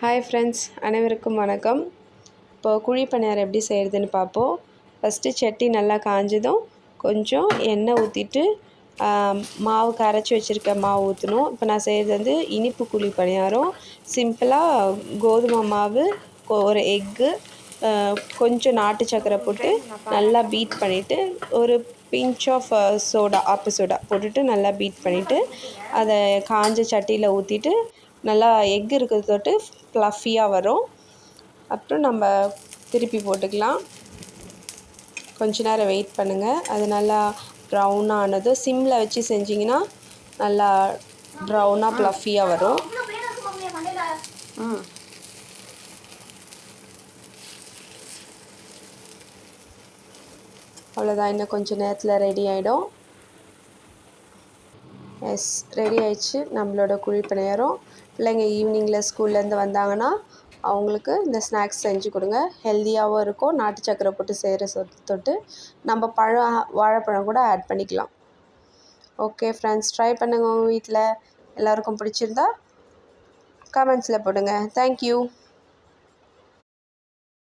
Hi friends அனைவருக்கும் வணக்கம். இப்போது குழி பணியாரம் எப்படி செய்கிறதுன்னு பார்ப்போம். ஃபஸ்ட்டு சட்டி நல்லா காஞ்சதும் கொஞ்சம் எண்ணெய் ஊற்றிட்டு மாவு கரைச்சி வச்சுருக்க மாவு ஊற்றணும் இப்போ நான் செய்கிறது வந்து இனிப்பு குழி பணியாரம். சிம்பிளாக கோதுமை மாவு ஒரு எக்கு கொஞ்சம் நாட்டு சக்கரை போட்டு நல்லா பீட் பண்ணிவிட்டு ஒரு pinch of soda of soda போட்டுட்டு நல்லா பீட் பண்ணிவிட்டு அதை காஞ்ச சட்டியில் ஊற்றிட்டு நல்லா எக் இருக்கிறத தொட்டு ஃப்ளஃபியாக வரும். அப்புறம் நம்ம திருப்பி போட்டுக்கலாம். கொஞ்ச நேரம் வெயிட் பண்ணுங்கள் அது நல்லா ப்ரௌனாக ஆனதும் சிம்மில் வச்சு செஞ்சிங்கன்னா நல்லா ப்ரௌனாக ப்ளஃபியாக வரும். அவ்வளோதான் இன்னும் கொஞ்சம் நேரத்தில் ரெடி ஆகிடும் எஸ் ரெடி ஆயிடுச்சு. நம்மளோட குழிப்பு நேரம். பிள்ளைங்க ஈவினிங்கில் ஸ்கூல்லேருந்து வந்தாங்கன்னா அவங்களுக்கு இந்த ஸ்நாக்ஸ் செஞ்சு கொடுங்க. ஹெல்த்தியாகவும் இருக்கும். நாட்டு சக்கரை போட்டு செய்கிற சொட்டு தொட்டு நம்ம பழம் வாழைப்பழம் கூட ஆட் பண்ணிக்கலாம். ஓகே ஃப்ரெண்ட்ஸ் ட்ரை பண்ணுங்கள் உங்கள் வீட்டில் எல்லாருக்கும் பிடிச்சிருந்தா கமெண்ட்ஸில் போடுங்க. தேங்க்யூ